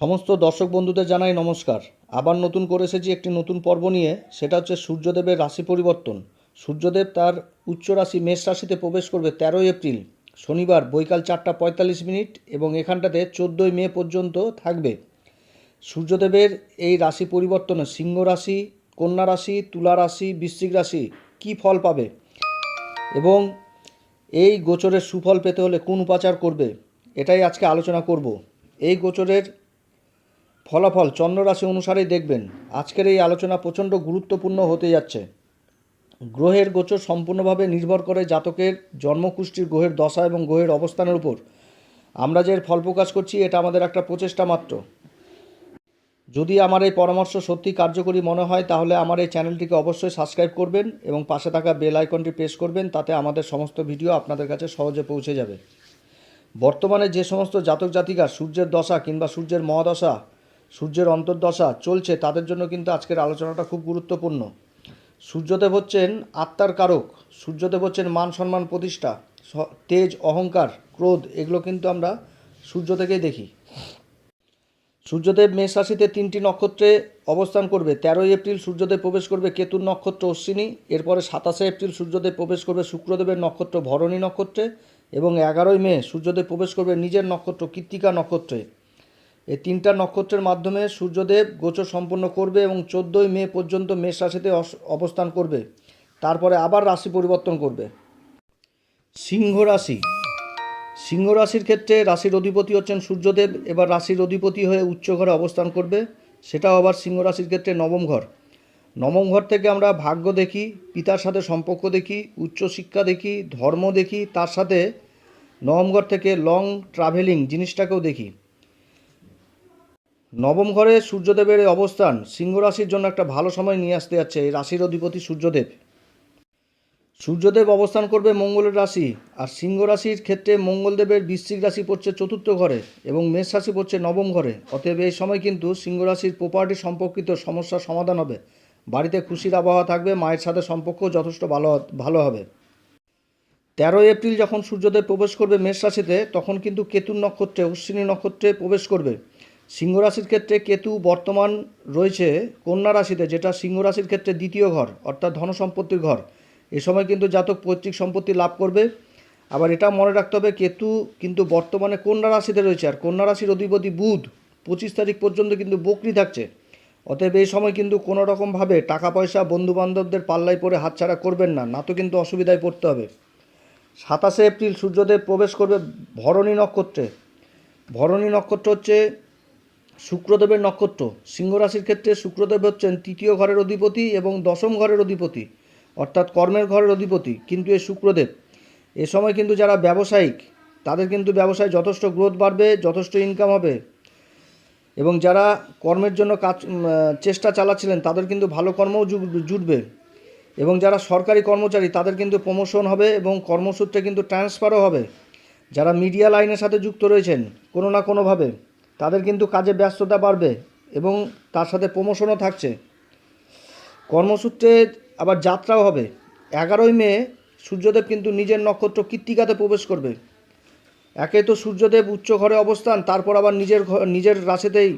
সমস্ত দর্শক বন্ধুদের জানাই নমস্কার। আবার নতুন করে এসেছি একটি নতুন পর্ব নিয়ে। সেটা হচ্ছে সূর্যদেবের রাশি পরিবর্তন। সূর্যদেব তার উচ্চ রাশি মেষ রাশিতে প্রবেশ করবে তেরোই এপ্রিল। শনিবার বৈকাল চারটা পঁয়তাল্লিশ মিনিট এবং এখানটাতে চোদ্দোই মে পর্যন্ত থাকবে। সূর্যদেবের এই রাশি পরিবর্তনে সিংহ রাশি, কন্যা রাশি, তুলা রাশি, বৃশ্চিক রাশি কী ফল পাবে? এবং এই গোচরের সুফল পেতে হলে কোন উপাচার করবে? এটাই আজকে আলোচনা করব। এই গোচরের ফলাফল চন্দ্র রাশি অনুসারেই দেখবেন। আজকের এই আলোচনা প্রচণ্ড গুরুত্বপূর্ণ হতে যাচ্ছে। গ্রহের গোচর সম্পূর্ণভাবে নির্ভর করে জাতকের জন্মকুষ্ঠির গ্রহের দশা এবং গ্রহের অবস্থানের উপর। আমরা যে ফল প্রকাশ করছি, এটা আমাদের একটা প্রচেষ্টা মাত্র। যদি আমার এই পরামর্শ সত্যি কার্যকরী মনে হয়, তাহলে আমার এই চ্যানেলটিকে অবশ্যই সাবস্ক্রাইব করবেন এবং পাশে থাকা বেল আইকনটি প্রেস করবেন, তাতে আমাদের সমস্ত ভিডিও আপনাদের কাছে সহজে পৌঁছে যাবে। বর্তমানে যে সমস্ত জাতক জাতিকা সূর্যের দশা কিংবা সূর্যের মহাদশা সূর্যের অন্তর্দশা চলছে, তাদের জন্য কিন্তু আজকের আলোচনাটা খুব গুরুত্বপূর্ণ। সূর্যদেব হচ্ছেন আত্মার কারক সূর্যদেব হচ্ছেন মান সম্মান প্রতিষ্ঠা তেজ, অহংকার, ক্রোধ, এগুলো কিন্তু আমরা সূর্য থেকেই দেখি। সূর্যদেব মেষ রাশিতে তিনটি নক্ষত্রে অবস্থান করবে, তেরোই এপ্রিল সূর্যদেব প্রবেশ করবে কেতুর নক্ষত্র অশ্বিনী, এরপরে সাতাশে এপ্রিল সূর্যদেব প্রবেশ করবে শুক্রদেবের নক্ষত্র ভরণী নক্ষত্রে এবং এগারোই মে সূর্যদেব প্রবেশ করবে নিজের নক্ষত্র কৃত্তিকা নক্ষত্রে। এই তিনটা নক্ষত্রের মাধ্যমে সূর্যদেব গোচর সম্পন্ন করবে এবং চোদ্দোই মে পর্যন্ত মেষ রাশিতে অবস্থান করবে। তারপরে আবার রাশি পরিবর্তন করবে। সিংহ রাশি। সিংহ রাশির ক্ষেত্রে রাশির অধিপতি হচ্ছেন সূর্যদেব, এবার রাশির অধিপতি হয়ে উচ্চ ঘরে অবস্থান করবে। সেটাও আবার সিংহ রাশির ক্ষেত্রে নবম ঘর। নবম ঘর থেকে আমরা ভাগ্য দেখি, পিতার সাথে সম্পর্ক দেখি উচ্চশিক্ষা দেখি, ধর্ম দেখি, তার সাথে নবম ঘর থেকে লং ট্রাভেলিং জিনিসটাকেও দেখি। নবম ঘরে সূর্যদেবের এই অবস্থান সিংহ রাশির জন্য একটা ভালো সময় নিয়ে আসতে যাচ্ছে এই রাশির অধিপতি সূর্যদেব। সূর্যদেব অবস্থান করবে মঙ্গলের রাশি, আর সিংহ রাশির ক্ষেত্রে মঙ্গলদেবের বৃশ্চিক রাশি পড়ছে চতুর্থ ঘরে এবং মেষ রাশি পড়ছে নবম ঘরে। অতএব এই সময় কিন্তু সিংহ রাশির প্রপার্টি সম্পর্কিত সমস্যার সমাধান হবে। বাড়িতে খুশির আবহাওয়া থাকবে, মায়ের সাথে সম্পর্ক যথেষ্ট ভালো ভালো হবে। তেরোই এপ্রিল যখন সূর্যদেব প্রবেশ করবে মেষ রাশিতে, তখন কিন্তু কেতুর নক্ষত্রে, অশ্বিনী নক্ষত্রে প্রবেশ করবে। সিংহ রাশির ক্ষেত্রে কেতু বর্তমান রয়েছে কন্যা রাশিতে, যেটা সিংহ রাশির ক্ষেত্রে দ্বিতীয় ঘর, অর্থাৎ ধনসম্পত্তির ঘর। এ সময় কিন্তু জাতক পৈতৃক সম্পত্তি লাভ করবে। আবার এটা মনে রাখতে হবে, কেতু কিন্তু বর্তমানে কন্যা রাশিতে রয়েছে, আর কন্যা রাশির অধিপতি বুধ পঁচিশ তারিখ পর্যন্ত কিন্তু বকরি থাকছে। অতএব এই সময় কিন্তু কোনো রকমভাবে টাকা পয়সা বন্ধু বান্ধবদের পাল্লায় পড়ে হাতছাড়া করবেন না না তো কিন্তু অসুবিধায় পড়তে হবে। সাতাশে এপ্রিল সূর্যদেব প্রবেশ করবে ভরণী নক্ষত্রে। ভরণী নক্ষত্র হচ্ছে শুক্রদেবের নক্ষত্র। সিংহ রাশির ক্ষেত্রে শুক্রদেব হচ্ছেন তৃতীয় ঘরের অধিপতি এবং দশম ঘরের অধিপতি, অর্থাৎ কর্মের ঘরের অধিপতি। কিন্তু এ শুক্রদেব, এ সময় কিন্তু যারা ব্যবসায়িক, তাদের কিন্তু ব্যবসায় যথেষ্ট গ্রোথ বাড়বে, যথেষ্ট ইনকাম হবে। এবং যারা কর্মের জন্য কাজ চেষ্টা চালাচ্ছিলেন, তাদের কিন্তু ভালো কর্মও জুটবে। এবং যারা সরকারি কর্মচারী, তাদের কিন্তু প্রমোশন হবে এবং কর্মসূত্রে কিন্তু ট্রান্সফারও হবে। যারা মিডিয়া লাইনের সাথে যুক্ত রয়েছেন, কোনো না কোনোভাবে। তাদের কিন্তু কাজে ব্যস্ততা বাড়বে এবং তার সাথে প্রমোশনও থাকছে। কর্মসূত্রে আবার যাত্রাও হবে। এগারোই মে সূর্যদেব কিন্তু নিজের নক্ষত্র কৃত্তিকাতে প্রবেশ করবে। একে তো সূর্যদেব উচ্চ ঘরে অবস্থান, তারপর আবার নিজের নিজের রাশিতেই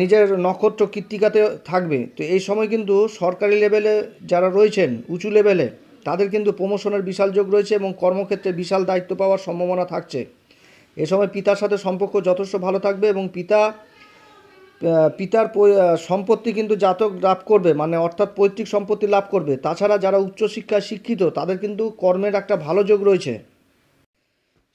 নিজের নক্ষত্র কৃত্তিকাতে থাকবে। তো এই সময় কিন্তু সরকারি লেভেলে যারা রয়েছেন, উঁচু লেভেলে, তাদের কিন্তু প্রমোশনের বিশাল যোগ রয়েছে এবং কর্মক্ষেত্রে বিশাল দায়িত্ব পাওয়ার সম্ভাবনা থাকছে। এ সময় পিতার সাথে সম্পর্ক যথেষ্ট ভালো থাকবে এবং পিতা পিতার সম্পত্তি কিন্তু জাতক লাভ করবে মানে অর্থাৎ পৈতৃক সম্পত্তি লাভ করবে। তাছাড়া যারা উচ্চশিক্ষায় শিক্ষিত, তাদের কিন্তু কর্মের একটা ভালো যোগ রয়েছে।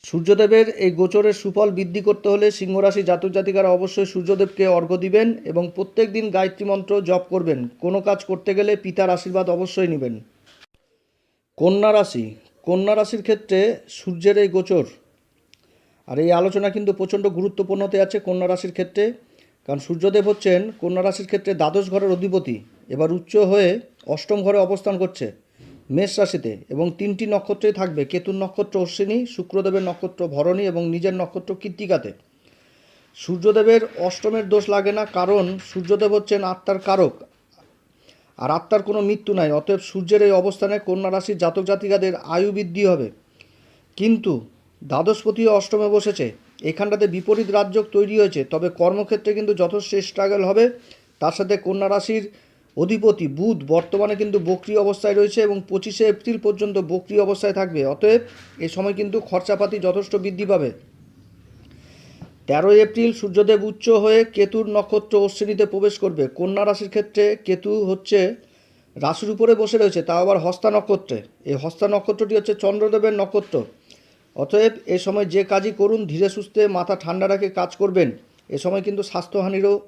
সূর্যদেবের এই গোচরের সুফল বৃদ্ধি করতে হলে সিংহরাশি জাতক জাতিকারা অবশ্যই সূর্যদেবকে অর্ঘ্য দিবেন এবং প্রত্যেক দিন গায়ত্রী মন্ত্র জপ করবেন। কোনো কাজ করতে গেলে পিতার আশীর্বাদ অবশ্যই নেবেন। কন্যা রাশি। কন্যা রাশির ক্ষেত্রে সূর্যের এই গোচর আর এই আলোচনা কিন্তু প্রচণ্ড গুরুত্বপূর্ণতে আছে কন্যা রাশির ক্ষেত্রে। কারণ সূর্যদেব হচ্ছেন কন্যা রাশির ক্ষেত্রে দ্বাদশ ঘরের অধিপতি, এবার উচ্চ হয়ে অষ্টম ঘরে অবস্থান করছে মেষ রাশিতে এবং তিনটি নক্ষত্রেই থাকবে কেতুর নক্ষত্র অশ্বিনী, শুক্রদেবের নক্ষত্র ভরণী এবং নিজের নক্ষত্র কৃত্তিকাতে। সূর্যদেবের অষ্টমের দোষ লাগে না, কারণ সূর্যদেব হচ্ছেন আত্মার কারক। আর আত্মার কোনো মৃত্যু নাই, অতএব সূর্যের এই অবস্থানে কন্যা রাশির জাতক জাতিকাদের আয়ু বৃদ্ধি হবে। কিন্তু দ্বাদশপতি অষ্টমে বসেছে। এখানটাতে বিপরীত রাজ্য তৈরি হয়েছে, তবে কর্মক্ষেত্রে কিন্তু যথেষ্ট স্ট্রাগল হবে। তার সাথে কন্যা রাশির অধিপতি বুধ বর্তমানে কিন্তু বক্রি অবস্থায় রয়েছে এবং পঁচিশে এপ্রিল পর্যন্ত বক্রি অবস্থায় থাকবে। অতএব এ সময় কিন্তু খরচাপাতি যথেষ্ট বৃদ্ধি পাবে। তেরোই এপ্রিল সূর্যদেব উচ্চ হয়ে কেতুর নক্ষত্র অশ্বিনীতে প্রবেশ করবে। কন্যা রাশির ক্ষেত্রে কেতু হচ্ছে রাশির উপরে বসে রয়েছে, তাও আবার হস্তা নক্ষত্রে। এই হস্তা নক্ষত্রটি হচ্ছে চন্দ্রদেবের নক্ষত্র। অতএব এ সময় যে কাজই করুন, ধীরে সুস্থে মাথা ঠান্ডা রাখে কাজ করবেন। এ সময় কিন্তু স্বাস্থ্যহানিরও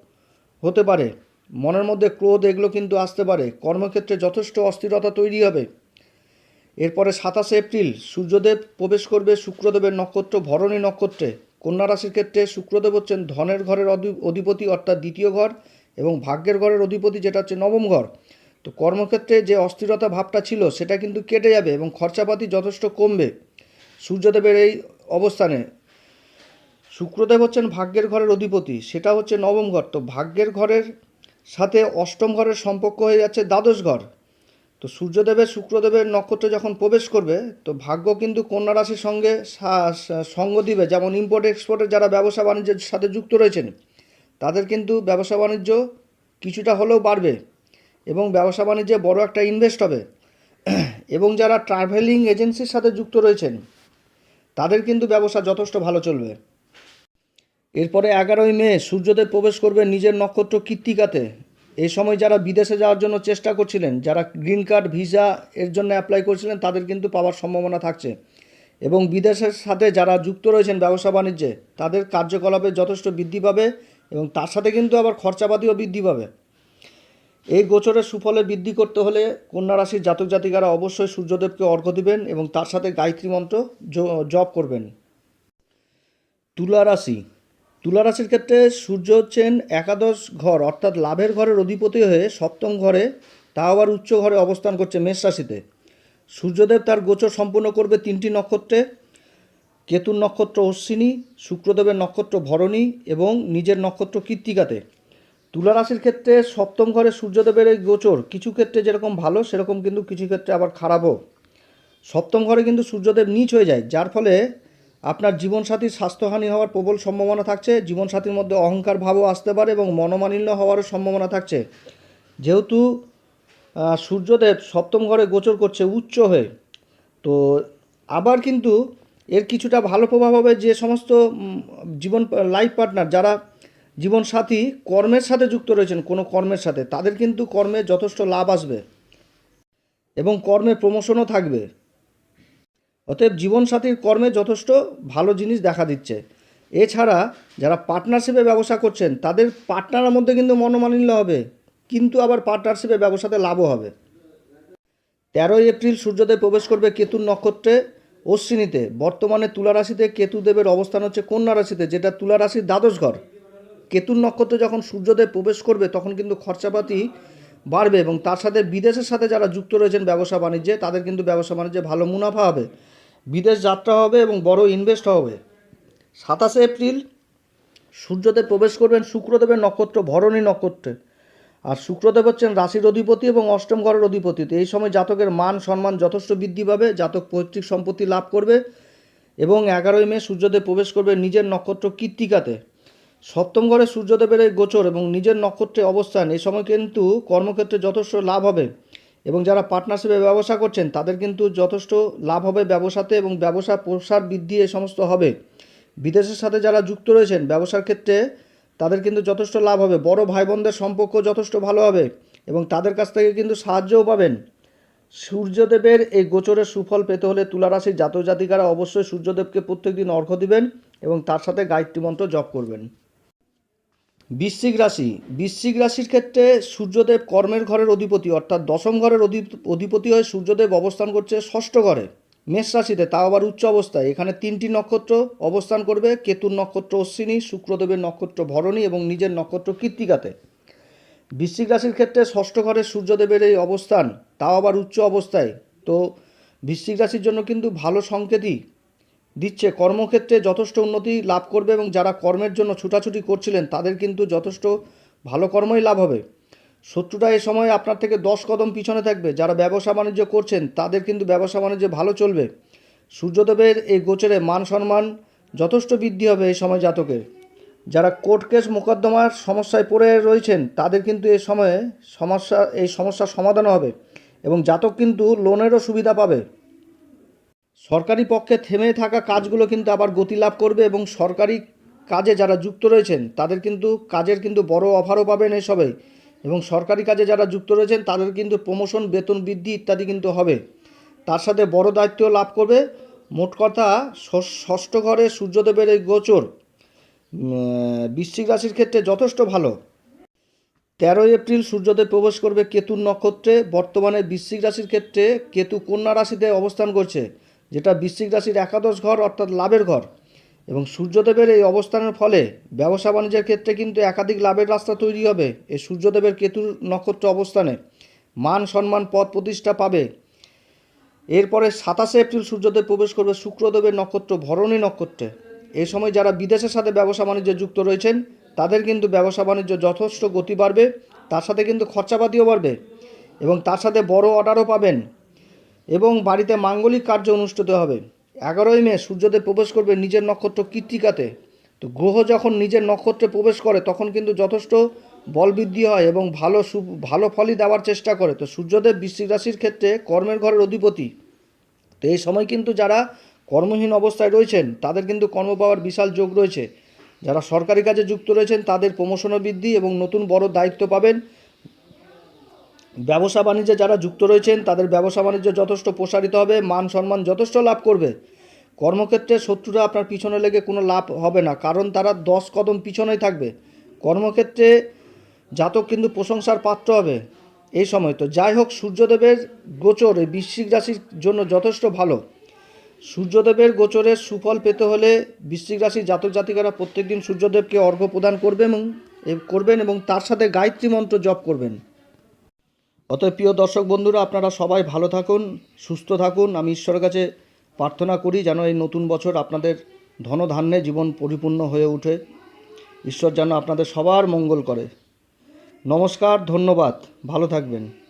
হতে পারে। মনের মধ্যে ক্রোধ, এগুলো কিন্তু আসতে পারে। কর্মক্ষেত্রে যথেষ্ট অস্থিরতা তৈরি হবে। এরপরে সাতাশে এপ্রিল, সূর্যদেব প্রবেশ করবে শুক্রদেবের নক্ষত্র ভরণী নক্ষত্রে। কন্যা রাশির ক্ষেত্রে শুক্রদেব হচ্ছেন ধনের ঘরের অধি- অধিপতি অর্থাৎ দ্বিতীয় ঘর এবং ভাগ্যের ঘরের অধিপতি যেটা হচ্ছে নবম ঘর। তো কর্মক্ষেত্রে যে অস্থিরতা ভাবটা ছিল, সেটা কিন্তু কেটে যাবে এবং খরচাপাতি যথেষ্ট কমবে। সূর্যদেবের এই অবস্থানে। শুক্রদেব হচ্ছেন ভাগ্যের ঘরের অধিপতি, সেটা হচ্ছে নবম ঘর। তো ভাগ্যের ঘরের সাথে অষ্টম ঘরের সম্পর্ক হয়ে যাচ্ছে দ্বাদশ ঘর। তো সূর্যদেবের শুক্রদেবের নক্ষত্র যখন প্রবেশ করবে, তো ভাগ্য কিন্তু কন্যা রাশির সঙ্গে সঙ্গ দিবে। যেমন ইম্পোর্ট এক্সপোর্টের যারা ব্যবসা বাণিজ্যের সাথে যুক্ত রয়েছেন, তাদের কিন্তু ব্যবসা বাণিজ্য কিছুটা হলেও বাড়বে এবং ব্যবসা বাণিজ্যে বড় একটা ইনভেস্ট হবে। এবং যারা ট্রাভেলিং এজেন্সির সাথে যুক্ত রয়েছেন তাদের কিন্তু ব্যবসা যথেষ্ট ভালো চলবে। এরপরে এগারোই মে সূর্যদেব প্রবেশ করবে নিজের নক্ষত্র কৃত্তিকাতে। এই সময় যারা বিদেশে যাওয়ার জন্য চেষ্টা করছিলেন, যারা গ্রিন কার্ড, ভিসা এর জন্য অ্যাপ্লাই করছিলেন, তাদের কিন্তু পাওয়ার সম্ভাবনা থাকছে। এবং বিদেশের সাথে যারা যুক্ত রয়েছেন ব্যবসা বাণিজ্যে, তাদের কার্যকলাপে যথেষ্ট বৃদ্ধি পাবে এবং তার সাথে কিন্তু আবার খরচাপাতিও বৃদ্ধি পাবে। এই গোচরের সুফলে বৃদ্ধি করতে হলে কন্যা রাশির জাতক জাতিকারা অবশ্যই সূর্যদেবকে অর্ঘ্য দিবেন এবং তার সাথে গায়ত্রী মন্ত্র জপ করবেন। তুলা রাশি। তুলা রাশির ক্ষেত্রে সূর্য হচ্ছেন একাদশ ঘর, অর্থাৎ লাভের ঘরের অধিপতি হয়ে সপ্তম ঘরে তা আবার উচ্চ ঘরে অবস্থান করছে মেষ রাশিতে। সূর্যদেব তার গোচর সম্পূর্ণ করবে তিনটি নক্ষত্রে, কেতুর নক্ষত্র অশ্বিনী, শুক্রদেবের নক্ষত্র ভরণী এবং নিজের নক্ষত্র কৃত্তিকাতে। তুলা রাশির ক্ষেত্রে সপ্তম ঘরে সূর্যদেবের এই গোচর কিছু ক্ষেত্রে যেরকম ভালো, সেরকম কিন্তু কিছু ক্ষেত্রে আবার খারাপও। সপ্তম ঘরে কিন্তু সূর্যদেব নিচ হয়ে যায়, যার ফলে আপনার জীবনসাথীর স্বাস্থ্যহানি হওয়ার প্রবল সম্ভাবনা থাকছে, জীবনসাথীর মধ্যে অহংকার ভাবও আসতে পারে এবং মনোমালিন্য হওয়ারও সম্ভাবনা থাকছে। যেহেতু সূর্যদেব সপ্তম ঘরে গোচর করছে উচ্চ হয়ে, তো আবার কিন্তু এর কিছুটা ভালো প্রভাব হবে যে সমস্ত জীবন লাইফ পার্টনার যারা জীবনসাথী কর্মের সাথে যুক্ত রয়েছেন, কোনো কর্মের সাথে। তাদের কিন্তু কর্মে যথেষ্ট লাভ আসবে এবং কর্মে প্রমোশনও থাকবে। অতএব জীবনসাথীর কর্মে যথেষ্ট ভালো জিনিস দেখা দিচ্ছে। এছাড়া যারা পার্টনারশিপে ব্যবসা করছেন, তাদের পার্টনারের মধ্যে কিন্তু মনোমালিন্য হবে, কিন্তু আবার পার্টনারশিপে ব্যবসাতে লাভও হবে। তেরোই এপ্রিল সূর্যদেব প্রবেশ করবে কেতুর নক্ষত্রে অশ্বিনীতে। বর্তমানে তুলা রাশিতে কেতুদেবের অবস্থান হচ্ছে কন্যা রাশিতে, যেটা তুলা রাশির দ্বাদশ ঘর। কেতুর নক্ষত্রে যখন সূর্যদেব প্রবেশ করবে, তখন কিন্তু খরচাপাতি বাড়বে এবং তার সাথে বিদেশের সাথে যারা যুক্ত রয়েছেন ব্যবসা বাণিজ্যে, তাদের কিন্তু ব্যবসা বাণিজ্যে ভালো মুনাফা হবে। বিদেশ যাত্রা হবে এবং বড় ইনভেস্ট হবে। সাতাশে এপ্রিল সূর্যদেব প্রবেশ করবেন শুক্রদেবের নক্ষত্র, ভরণী নক্ষত্রে। আর শুক্রদেব হচ্ছেন রাশির অধিপতি এবং অষ্টম ঘরের অধিপতি। তো এই সময় জাতকের মান, সম্মান যথেষ্ট বৃদ্ধি পাবে, জাতক পৈতৃক সম্পত্তি লাভ করবে এবং এগারোই মে সূর্যদেব প্রবেশ করবে নিজের নক্ষত্র কৃত্তিকাতে। সপ্তম ঘরে সূর্যদেবের এই গোচর এবং নিজের নক্ষত্রে অবস্থান এই সময় কিন্তু কর্মক্ষেত্রে যথেষ্ট লাভ হবে। এবং যারা পার্টনারশিপে ব্যবসা করছেন, তাদের কিন্তু যথেষ্ট লাভ হবে ব্যবসাতে এবং ব্যবসা প্রসার বৃদ্ধি এ সমস্ত হবে। বিদেশের সাথে যারা যুক্ত রয়েছেন, ব্যবসার ক্ষেত্রে তাদের কিন্তু যথেষ্ট লাভ হবে। বড় ভাই বোনদের সম্পর্ক যথেষ্ট ভালো হবে এবং তাদের কাছ থেকে কিন্তু সাহায্যও পাবেন। সূর্যদেবের এই গোচরের সুফল পেতে হলে তুলা রাশির জাতক জাতিকারা অবশ্যই সূর্যদেবকে প্রত্যেকদিন অর্ঘ্য দিবেন এবং তার সাথে গায়ত্রী মন্ত্র জপ করবেন। বৃশ্চিক রাশি। বৃশ্চিক রাশির ক্ষেত্রে সূর্যদেব কর্মের ঘরের অধিপতি, অর্থাৎ দশম ঘরের অধি- অধিপতি হয়ে সূর্যদেব অবস্থান করছে ষষ্ঠ ঘরে। মেষ রাশিতে তাও আবার উচ্চ অবস্থায়। এখানে তিনটি নক্ষত্র অবস্থান করবে, কেতুর নক্ষত্র অশ্বিনী, শুক্রদেবের নক্ষত্র ভরণী এবং নিজের নক্ষত্র কৃত্তিকাতে। বৃশ্চিক রাশির ক্ষেত্রে ষষ্ঠ ঘরে সূর্যদেবের এই অবস্থান তাও আবার উচ্চ অবস্থায়। তো বৃশ্চিক রাশির জন্য কিন্তু ভালো সংকেতই দিচ্ছে। কর্মক্ষেত্রে যথেষ্ট উন্নতি লাভ করবে এবং যারা কর্মের জন্য ছুটাছুটি করছিলেন, তাদের কিন্তু যথেষ্ট ভালো কর্মই লাভ হবে। শত্রুটা এ সময় আপনার থেকে দশ কদম পিছনে থাকবে। যারা ব্যবসা বাণিজ্য করছেন, তাদের কিন্তু ব্যবসা বাণিজ্য ভালো চলবে। সূর্যদেবের এই গোচরে মান সম্মান যথেষ্ট বৃদ্ধি হবে এই সময় জাতকের। যারা কোর্ট কেস মোকদ্দমার সমস্যায় পড়ে রয়েছেন, তাদের কিন্তু এ সময়ে সমস্যা এই সমস্যার সমাধান হবে এবং জাতক কিন্তু লোনেরও সুবিধা পাবে। সরকারি পক্ষে থেমে থাকা কাজগুলো কিন্তু আবার গতি লাভ করবে এবং সরকারি কাজে যারা যুক্ত রয়েছেন, তাদের কিন্তু কাজের কিন্তু বড় অফারও পাবেন এসবে। এবং সরকারি কাজে যারা যুক্ত রয়েছেন, তাদের কিন্তু প্রমোশন বেতন বৃদ্ধি ইত্যাদি কিন্তু হবে। তার সাথে বড় দায়িত্ব লাভ করবে। মোট কথা ষষ্ঠ ঘরে সূর্যদেবের এই গোচর বৃশ্চিক রাশির ক্ষেত্রে যথেষ্ট ভালো। তেরোই এপ্রিল সূর্যদেব প্রবেশ করবে কেতুর নক্ষত্রে। বর্তমানে বৃশ্চিক রাশির ক্ষেত্রে কেতু কন্যা রাশিতে অবস্থান করছে। যেটা বৃশ্চিক রাশির একাদশ ঘর অর্থাৎ লাভের ঘর। এবং সূর্যদেবের এই অবস্থানের ফলে ব্যবসা বাণিজ্যের ক্ষেত্রে কিন্তু একাধিক লাভের রাস্তা তৈরি হবে এই সূর্যদেবের কেতুর নক্ষত্র অবস্থানে। মান সম্মান পদ প্রতিষ্ঠা পাবে। এরপরে সাতাশে এপ্রিল সূর্যদেব প্রবেশ করবে শুক্রদেবের নক্ষত্র ভরণী নক্ষত্রে। এ সময় যারা বিদেশের সাথে ব্যবসা বাণিজ্যে যুক্ত রয়েছেন, তাদের কিন্তু ব্যবসা বাণিজ্য যথেষ্ট গতি বাড়বে, তার সাথে কিন্তু খরচাপাতিও বাড়বে এবং তার সাথে বড় অর্ডারও পাবেন। এবং বাড়িতে মাঙ্গলিক কার্য অনুষ্ঠিত হবে। এগারোই মে সূর্যদেব প্রবেশ করবে নিজের নক্ষত্র কৃত্তিকাতে। তো গ্রহ যখন নিজের নক্ষত্রে প্রবেশ করে, তখন কিন্তু যথেষ্ট বল বৃদ্ধি হয় এবং ভালো সু ভালো ফলই দেওয়ার চেষ্টা করে। তো সূর্যদেব বৃশ্চিক রাশির ক্ষেত্রে কর্মের ঘরের অধিপতি। তো এই সময় কিন্তু যারা কর্মহীন অবস্থায় রয়েছেন, তাদের কিন্তু কর্ম পাওয়ার বিশাল যোগ রয়েছে। যারা সরকারি কাজে যুক্ত রয়েছেন, তাদের প্রমোশনও বৃদ্ধি এবং নতুন বড় দায়িত্ব পাবেন। ব্যবসা বাণিজ্যে যারা যুক্ত রয়েছেন, তাদের ব্যবসা বাণিজ্য যথেষ্ট প্রসারিত হবে, মান সম্মান যথেষ্ট লাভ করবে। কর্মক্ষেত্রে শত্রুরা আপনার পিছনে লেগে কোনো লাভ হবে না, কারণ তারা দশ কদম পিছনেই থাকবে। কর্মক্ষেত্রে জাতক কিন্তু প্রশংসার পাত্র হবে এই সময়। তো যাই হোক, সূর্যদেবের গোচর এই বৃশ্চিক রাশির জন্য যথেষ্ট ভালো। সূর্যদেবের গোচরের সুফল পেতে হলে বৃশ্চিক রাশির জাতক জাতিকারা প্রত্যেকদিন সূর্যদেবকে অর্ঘ্য প্রদান করবে এবং করবেন এবং তার সাথে গায়ত্রী মন্ত্র জপ করবেন। অতএব প্রিয় দর্শক বন্ধুরা, আপনারা সবাই ভালো থাকুন, সুস্থ থাকুন। আমি ঈশ্বরের কাছে প্রার্থনা করি যেন এই নতুন বছর আপনাদের ধনধান্যে জীবন পরিপূর্ণ হয়ে ওঠে ঈশ্বর যেন আপনাদের সবার মঙ্গল করে। নমস্কার, ধন্যবাদ। ভালো থাকবেন।